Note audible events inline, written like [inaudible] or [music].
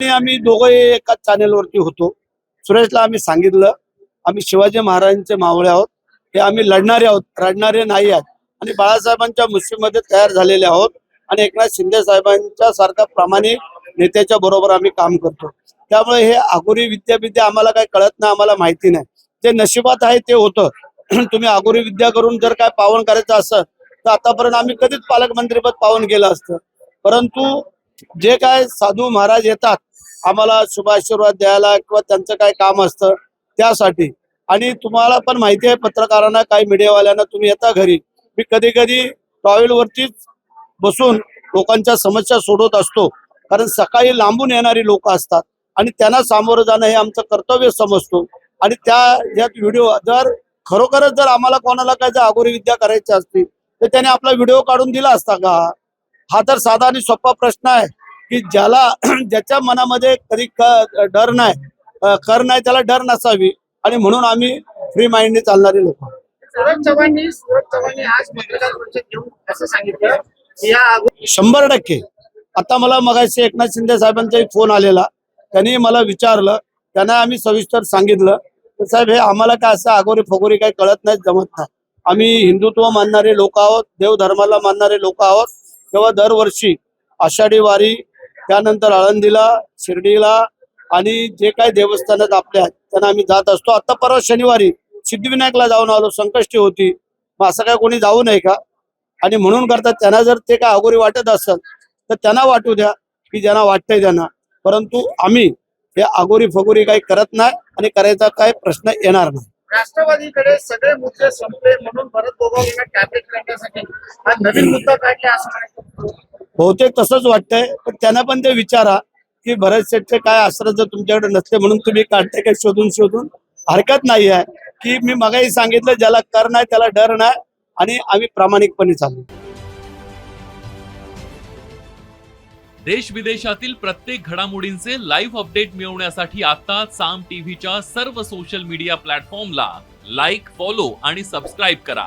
आम्ही दोघंही एकाच चॅनेलवरती होतो. सुरेशला आम्ही सांगितलं आम्ही शिवाजी महाराजांचे मावळे आहोत. हे आम्ही लढणारे आहोत रडणारे नाही आहेत. आणि बाळासाहेबांच्या मुस्लिममध्ये तयार झालेले आहोत. आणि एकनाथ शिंदे साहेबांच्या सारख्या प्रामाणिक नेत्याच्या बरोबर आम्ही काम करतो. त्यामुळे हे आगोरी विद्यापीठ आम्हाला काही कळत नाही आम्हाला माहिती नाही. जे नशिबात आहे ते होतं. [clears throat] तुम्ही आगोरी विद्या करून जर काय पावन करायचं असं तर आतापर्यंत आम्ही कधीच पालकमंत्रीपद पावन केलं असतं. परंतु जे काय साधू महाराज येतात आम्हाला शुभाशीर्वाद द्यायला किंवा त्यांचं काय काम असतं त्यासाठी. आणि तुम्हाला पण माहिती आहे पत्रकारांना काही मीडियावाल्यांना तुम्ही येता घरी. मी कधी कधी टॉयलवरतीच बसून लोकांच्या समस्या सोडवत असतो. कारण सकाळी लांबून येणारी लोक असतात आणि त्यांना सामोरं जाणं हे आमचं कर्तव्य समजतो. आणि त्या यात व्हिडिओ जर खरोखरच जर आम्हाला कोणाला काय जर अगोरी विद्या करायची असती तर त्याने आपला व्हिडिओ काढून दिला असता का? हा तर साधा आणि सोपा प्रश्न आहे. की ज्याला [clears throat] ज्याच्या मनामध्ये कधी डर नाही. कर नाही त्याला डर नसावी. आणि म्हणून आम्ही फ्री माइंडने चालणारे लोक शंभर टक्के. आता मला मगाशी एकनाथ शिंदे साहेबांचा एक फोन आलेला. त्यांनी मला विचारलं. त्यांना आम्ही सविस्तर सांगितलं. तर साहेब हे आम्हाला काय असं आगोरी फगोरी काही कळत नाही जमत नाही. आम्ही हिंदुत्व मानणारे लोक आहोत देवधर्माला मानणारे लोक आहोत. तेव्हा दरवर्षी आषाढी वारी त्यानंतर आळंदीला शिर्डीला आणि जे काही देवस्थानात आपल्या आहेत त्यांना आम्ही जात असतो. आता परवा शनिवारी सिद्धिविनायकला जाऊन आलो संकष्टी होती. मग असं काय कोणी जाऊ नये का? आणि म्हणून करतात त्यांना जर ते काय अगोरी वाटत असेल तर त्यांना वाटू द्या की ज्यांना वाटतंय त्यांना. परंतु आम्ही हे अगोरी फगोरी काही करत नाही आणि करायचा काही प्रश्न येणार नाही. राष्ट्रवादीकडे सगळे मुद्दे संपले म्हणून भरत गोगावलेला कॅबिनेट करण्यासाठी? हा नवीन मुद्दा काढला असं म्हणायचं. बहुतेक तसंच वाटतंय पण त्यांना पण ते विचारा की भरत शेठचे काय आसरा जर तुमच्याकडे नसते म्हणून तुम्ही काढताय काय शोधून शोधून? हरकत नाही आहे की मी मगाही सांगितलं ज्याला कर नाही त्याला डर नाही आणि आम्ही प्रामाणिकपणे चालू. देश विदेशातील प्रत्येक घडामोडींचे लाईव्ह अपडेट मिळवण्यासाठी आता साम टीव्हीच्या सर्व सोशल मीडिया प्लॅटफॉर्मला लाईक फॉलो आणि सबस्क्राईब करा.